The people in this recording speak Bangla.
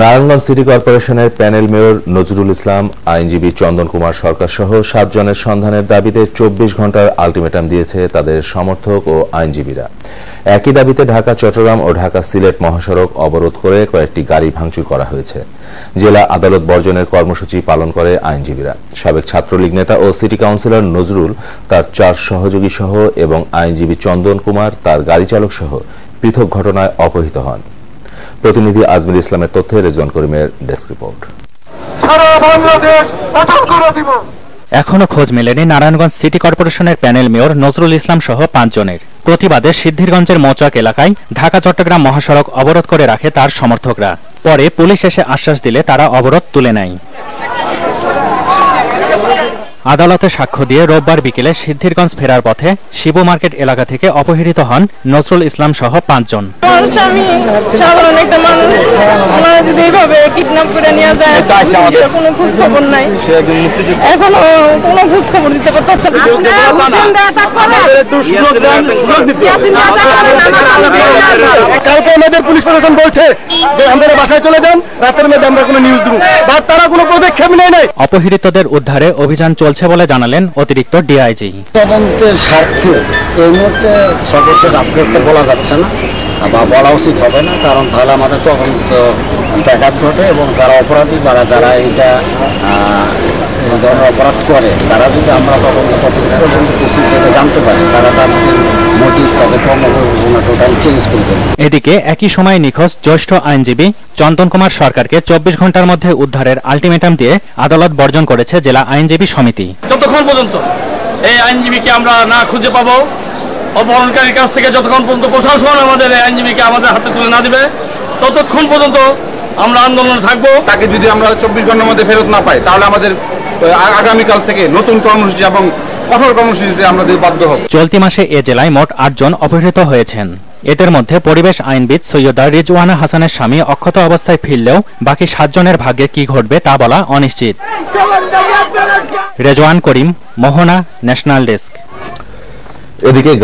নারায়ণগঞ্জ সিটি কর্পোরেশনের প্যানেল মেয়র নজরুল ইসলাম, আইনজীবী চন্দন কুমার সরকার সহ সাতজনের সন্ধানের দাবিতে চব্বিশ ঘণ্টার আলটিমেটাম দিয়েছে তাদের সমর্থক ও আইনজীবীরা। একই দাবিতে ঢাকা, চট্টগ্রাম ও ঢাকা সিলেট মহাসড়ক অবরোধ করে কয়েকটি গাড়ি ভাঙচুর করা হয়েছে। জেলা আদালত বর্জনের কর্মসূচি পালন করে আইনজীবীরা। সাবেক ছাত্রলীগ নেতা ও সিটি কাউন্সিলর নজরুল তার চার সহযোগী সহ এবং আইনজীবী চন্দন কুমার তার গাড়ি চালক সহ পৃথক ঘটনায় অপহৃত হন। প্রতিনিধি আজমির ইসলামের তথ্যে রেজওয়ান করিমের ডেস্ক রিপোর্ট। সারা বাংলাদেশ অচল করে দিব। এখনও খোঁজ মেলেনি নারায়ণগঞ্জ সিটি কর্পোরেশনের প্যানেল মেয়র নজরুল ইসলাম সহ পাঁচজনের। প্রতিবাদে সিদ্ধিরগঞ্জের মৌচাক এলাকায় ঢাকা চট্টগ্রাম মহাসড়ক অবরোধ করে রাখে তার সমর্থকরা। পরে পুলিশ এসে আশ্বাস দিলে তারা অবরোধ তুলে নেয়। আদালতে সাক্ষ্য দিয়ে রোববার বিকেলে সিদ্ধিরগঞ্জ ফেরার পথে শিবু মার্কেট এলাকা থেকে অপহৃত হন নজরুল ইসলাম সহ পাঁচজন। সাধারণ একটা মানুষ। যদি এইভাবে কিডন্যাপ করে নিয়ে যায় কোনো খোঁজ খবর নাই এখনও কোনো খোঁজ খবর দিতে পারতেছে না। ইয়াসিন রাজা করেন, আমার স্বামী কালকে আমাদের পুলিশ প্রশাসন বলছে যে আপনারা বাসায় চলে যান রাতের মধ্যে আমরা কোনো নিউজ দেবো। বাট তারা কোনো পদক্ষেপ নেয় নাই। অপহৃতদের উদ্ধারে অভিযান চলছে। বলে জানালেন অতিরিক্ত ডিআইজি। তদন্তের স্বার্থে এই মুহূর্তে সদস্যের আপডেটটা বলা যাচ্ছে না, বা বলা উচিত হবে না, কারণ তাহলে আমাদের তদন্ত ব্যাঘাত ঘটে এবং যারা অপরাধী বা যারা এইটা ধরনের অপরাধ করে, তারা যদি আমরা তদন্ত প্রসেস জানতে পারি, তারা তাদের মোটিভ তাদের কর্মপরিকল্পনা টোটাল চেঞ্জ করে এদিকে একই সময়ে নিখোঁজ জ্যেষ্ঠ আইনজীবী চন্দন কুমার সরকারকে চব্বিশ ঘণ্টার মধ্যে উদ্ধারের আলটিমেটাম দিয়ে আদালত বর্জন করেছে জেলা আইনজীবী সমিতি। যতক্ষণ পর্যন্ত এই আইনজীবীকে আমরা না খুঁজে পাবো অপহরণকারীর কাছ থেকে যতক্ষণ পর্যন্ত প্রশাসন আমাদের এই আইনজীবীকে আমাদের হাতে তুলে না দিবে ততক্ষণ পর্যন্ত আমরা আন্দোলনে থাকব। তাকে যদি আমরা চব্বিশ ঘণ্টার মধ্যে ফেরত না পাই তাহলে আমাদের আগামীকাল থেকে নতুন কর্মসূচি এবং কঠোর কর্মসূচিতে আমরা বাধ্য হব। চলতি মাসে এ জেলায় মোট আটজন অপহৃত হয়েছেন। এদের মধ্যে পরিবেশ আইনবিদ সৈয়দা রিজওয়ানা হাসানের স্বামী অক্ষত অবস্থায় ফিরলেও বাকি সাতজনের ভাগ্যে কি ঘটবে তা বলা অনিশ্চিত। Rezwan Karim, Mohona national desk. এদিকে